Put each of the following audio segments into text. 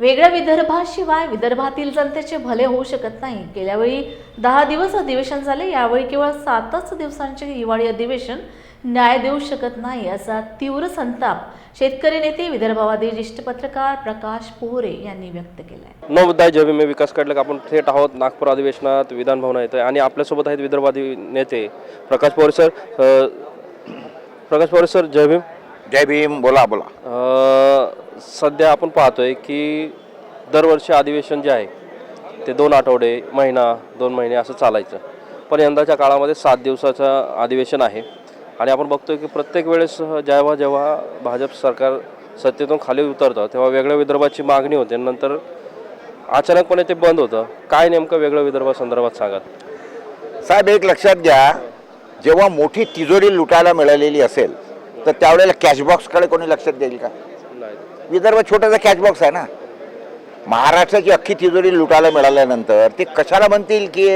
वेगळ्या विदर्भाशिवाय विदर्भातील जनतेचे भले होऊ शकत नाही. गेल्या वेळी दहा दिवस अधिवेशन झाले यावेळी केवळ सातच दिवसांचे हिवाळी अधिवेशन न्याय देऊ शकत नाही असा तीव्र संताप शेतकरी नेते विदर्भवादी ज्येष्ठ पत्रकार प्रकाश पोहरे यांनी व्यक्त केलाय. नवोदय जय भीम मी विकास कडलक आपण थेट आहोत नागपूर अधिवेशनात विधान भवनात येतोय आणि आपल्यासोबत आहेत विदर्भादी नेते प्रकाश पवार सर. प्रकाश पवार सर जय भीम. जय भीम बोला बोला. सध्या आपण पाहतोय की दरवर्षी अधिवेशन जे आहे ते दोन आठवडे महिना दोन महिने असं चालायचं. पण यंदाच्या काळामध्ये सात दिवसाचं अधिवेशन आहे. आणि आपण बघतोय की प्रत्येक वेळेस जेव्हा जेव्हा भाजप सरकार सत्तेतून खाली उतरतं तेव्हा वेगळ्या विदर्भाची मागणी होते. नंतर अचानकपणे ते बंद होतं. काय नेमकं वेगळं विदर्भासंदर्भात सांगाल? साहेब एक लक्षात घ्या. जेव्हा मोठी तिजोरी लुटायला मिळालेली असेल तर त्यावेळेला कॅशबॉक्सकडे कोणी लक्षात देईल का? विदर्भ छोटासा कॅशबॉक्स आहे ना? महाराष्ट्राची अख्खी तिजोरी लुटायला मिळाल्यानंतर ते कशाला म्हणतील की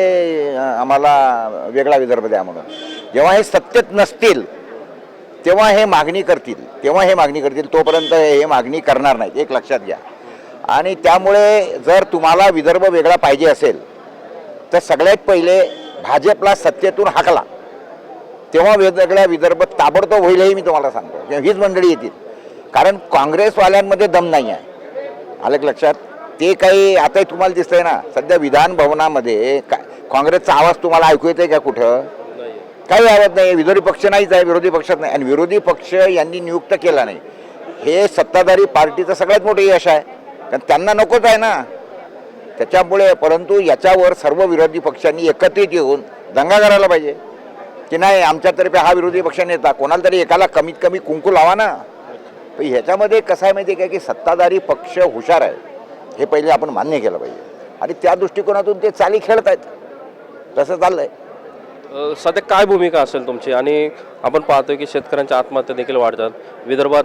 आम्हाला वेगळा विदर्भ द्या म्हणून? जेव्हा हे सत्तेत नसतील तेव्हा हे मागणी करतील तेव्हा हे मागणी करतील तोपर्यंत हे मागणी करणार नाहीत. एक लक्षात घ्या. आणि त्यामुळे जर तुम्हाला विदर्भ वेगळा पाहिजे असेल तर सगळ्यात पहिले भाजपला सत्तेतून हाकला. तेव्हा वेगवेगळ्या विदर्भ ताबडतोब होईल हे मी तुम्हाला सांगतो. तेव्हा हीच मंडळी येतील. कारण काँग्रेसवाल्यांमध्ये दम नाही आहे आलं लक्षात? ते काही आता तुम्हाला दिसतंय ना सध्या विधान भवनामध्ये का काँग्रेसचा आवाज तुम्हाला ऐकू येते का कुठं? काही आवाज नाही विरोधी पक्ष नाहीच आहे विरोधी पक्षात नाही. आणि विरोधी पक्ष यांनी नियुक्त केला नाही. हे सत्ताधारी पार्टीचं सगळ्यात मोठं यश आहे. कारण त्यांना नकोच आहे ना. त्याच्यामुळे परंतु याच्यावर सर्व विरोधी पक्षांनी एकत्रित येऊन दंगा करायला पाहिजे. की नाही आमच्यातर्फे हा विरोधी पक्ष नेता कोणाला तरी एकाला कमीत कमी कुंकू लावा ना. पण ह्याच्यामध्ये कसं आहे माहिती आहे का की सत्ताधारी पक्ष हुशार आहे हे पहिले आपण मान्य केलं पाहिजे. आणि त्या दृष्टिकोनातून ते चाली खेळत आहेत तसं चाललंय. अ, सध्या काय भूमिका असेल तुमची? आणि आपण पाहतोय की शेतकऱ्यांच्या आत्महत्या देखील वाढतात. विदर्भात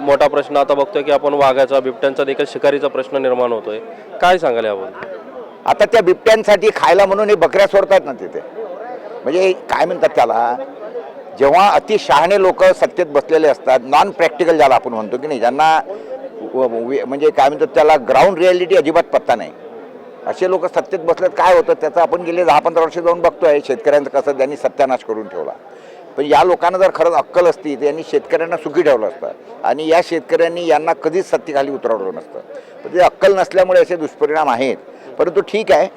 मोठा प्रश्न आता बघतोय की आपण वाघाचा बिबट्यांचा देखील शिकारीचा प्रश्न निर्माण होतोय. काय सांगाल यावर? आता त्या बिबट्यांसाठी खायला म्हणून हे बकऱ्या सोडतात ना तिथे. म्हणजे काय म्हणतात त्याला? जेव्हा अति शहाणे लोक सत्तेत बसलेले असतात नॉन प्रॅक्टिकल ज्याला आपण म्हणतो की नाही ज्यांना व- म्हणजे काय म्हणतात त्याला ग्राउंड रियालिटी अजिबात पत्ता नाही. असे लोक सत्तेत बसल्यात काय होतं त्याचं आपण गेले दहा पंधरा वर्ष जाऊन बघतोय शेतकऱ्यांचं कसं त्यांनी सत्यानाश करून ठेवला. पण या लोकांना जर खरंच अक्कल असती तर यांनी शेतकऱ्यांना सुखी ठेवलं असतं. आणि या शेतकऱ्यांनी यांना कधीच सत्तेखाली उतरवलं नसतं. पण ते अक्कल नसल्यामुळे असे दुष्परिणाम आहेत. परंतु ठीक आहे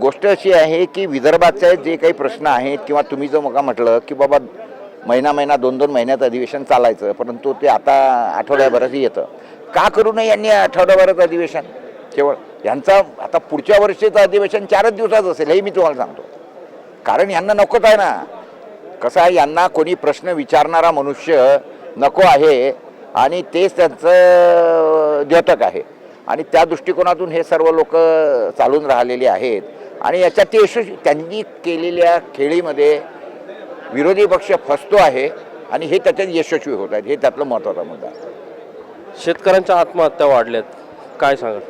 गोष्ट अशी आहे की विदर्भाचे जे काही प्रश्न आहेत किंवा तुम्ही जो मग म्हटलं की बाबा महिना महिना दोन दोन महिन्यात अधिवेशन चालायचं परंतु ते आता आठवड्याभरातही येतं. का करू नये यांनी आठवड्याभरात अधिवेशन? केवळ यांचा आता पुढच्या वर्षीचं अधिवेशन चारच दिवसाचं असेल हे मी तुम्हाला सांगतो. कारण यांना नकोच आहे ना. कसं आहे यांना कोणी प्रश्न विचारणारा मनुष्य नको आहे आणि तेच त्यांचं द्योतक आहे. आणि त्या दृष्टिकोनातून हे सर्व लोक चालून राहिलेले आहेत. आणि याच्यात ते यशस्वी त्यांनी केलेल्या खेळीमध्ये विरोधी पक्ष फसतो आहे आणि हे त्याच्यात यशस्वी होत आहेत. हे त्यातलं महत्त्वाचा मुद्दा आहे. शेतकऱ्यांच्या आत्महत्या वाढल्यात. काय सांगाल?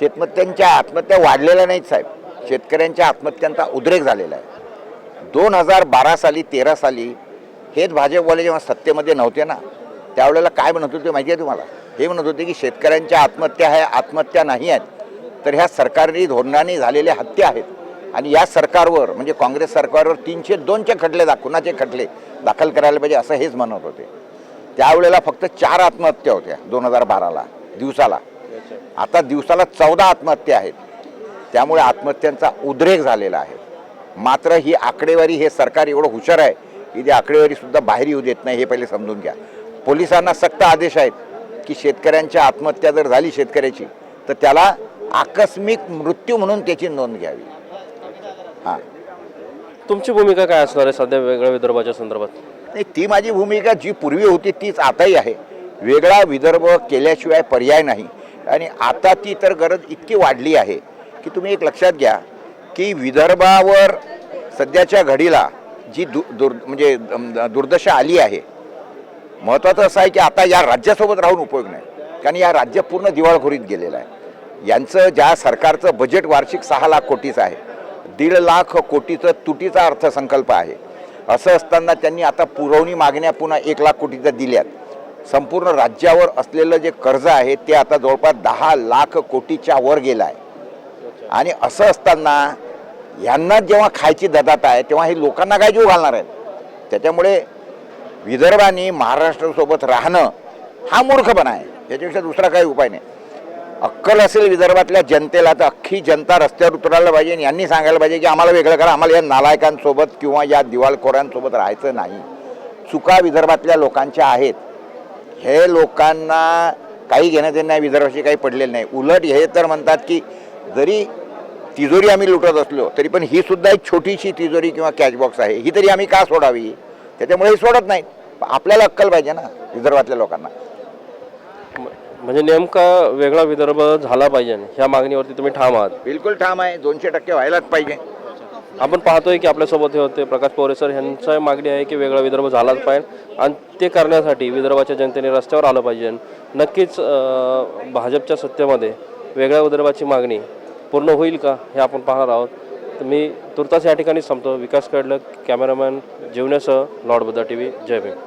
शेतमत्यांच्या आत्महत्या वाढलेल्या नाहीत साहेब. शेतकऱ्यांच्या आत्महत्यांचा उद्रेक झालेला आहे. दोन हजार बारा साली तेरा साली हेच भाजपवाले जेव्हा सत्तेमध्ये नव्हते ना त्यावेळेला काय म्हणत होते माहिती आहे तुम्हाला? हे म्हणत होते की शेतकऱ्यांच्या आत्महत्या ह्या आत्महत्या नाही आहेत. तर ह्या सरकारी धोरणाने झालेल्या हत्या आहेत. आणि या सरकारवर म्हणजे काँग्रेस सरकारवर तीनशे दोनचे खटले दा खटले दाखल करायला पाहिजे असं हेच म्हणत होते. त्यावेळेला फक्त चार आत्महत्या होत्या दोन हजार बाराला दिवसाला. आता दिवसाला चौदा आत्महत्या आहेत. त्यामुळे आत्महत्यांचा उद्रेक झालेला आहे. मात्र ही आकडेवारी हे सरकार एवढं हुशार आहे की ती आकडेवारीसुद्धा बाहेर येऊ देत नाही हे पहिले समजून घ्या. पोलिसांना सक्त आदेश आहेत की शेतकऱ्यांच्या आत्महत्या जर झाली शेतकऱ्याची तर त्याला आकस्मिक मृत्यू म्हणून त्याची नोंद घ्यावी. हां. तुमची भूमिका काय असणार आहे सध्या वेगळ्या विदर्भाच्या संदर्भात? नाही ती माझी भूमिका जी पूर्वी होती तीच आताही आहे. वेगळा विदर्भ केल्याशिवाय पर्याय नाही. आणि आता ती तर गरज इतकी वाढली आहे की तुम्ही एक लक्षात घ्या की विदर्भावर सध्याच्या घडीला जी दु दुर् म्हणजे दुर्दशा आली आहे महत्त्वाचं असं आहे की आता या राज्यासोबत राहून उपयोग नाही. कारण या राज्य पूर्ण दिवाळखोरीत गेलेलं आहे. यांचं ज्या सरकारचं बजेट वार्षिक सहा लाख कोटीचं आहे दीड लाख कोटीचं तुटीचा अर्थसंकल्प आहे. असं असताना त्यांनी आता पुरवणी मागण्या पुन्हा एक लाख कोटीच्या दिल्यात. संपूर्ण राज्यावर असलेलं जे कर्ज आहे ते आता जवळपास दहा लाख कोटीच्या वर गेलं आहे. आणि असं असताना यांना जेव्हा खायची ददात आहे तेव्हा हे लोकांना काय जीव घालणार आहेत? त्याच्यामुळे विदर्भाने महाराष्ट्रासोबत राहणं हा मूर्खपणा आहे. याच्यापेक्षा दुसरा काही उपाय नाही. अक्कल असेल विदर्भातल्या जनतेला तर अख्खी जनता रस्त्यावर उतरायला पाहिजे आणि यांनी सांगायला पाहिजे की आम्हाला वेगळं करा. आम्हाला या नालायकांसोबत किंवा या दिवाळखोरांसोबत राहायचं नाही. चुका विदर्भातल्या लोकांच्या आहेत. हे लोकांना काही घेणं देणं नाही विदर्भाशी काही पडलेलं नाही. उलट हे तर म्हणतात की जरी तिजोरी आम्ही लुटत असलो तरी पण ही सुद्धा एक छोटीशी तिजोरी किंवा कॅशबॉक्स आहे. ही तरी आम्ही का सोडावी? त्याच्यामुळे हे सोडत नाहीत. आपल्याला अक्कल पाहिजे ना विदर्भातल्या लोकांना. म्हणजे नेमका वेगळा विदर्भ झाला पाहिजे ह्या मागणीवरती तुम्ही ठाम आहात. बिलकुल ठाम आहे. दोनशे टक्के व्हायलाच पाहिजे. आपण पाहतोय की आपल्यासोबत हे होते प्रकाश पवारे सर यांचा मागणी आहे की वेगळा विदर्भ झालाच पाहिजे आणि ते करण्यासाठी विदर्भाच्या जनतेने रस्त्यावर आलं पाहिजे. नक्कीच भाजपच्या सत्तेमध्ये वेगळ्या विदर्भाची मागणी पूर्ण होईल का हे आपण पाहणार आहोत. तर मी तुर्तास या ठिकाणी संपतो. विकास कडलं कॅमेरामॅन जीवण्यासह लॉर्ड बुद्धा टी व्ही जय भीम.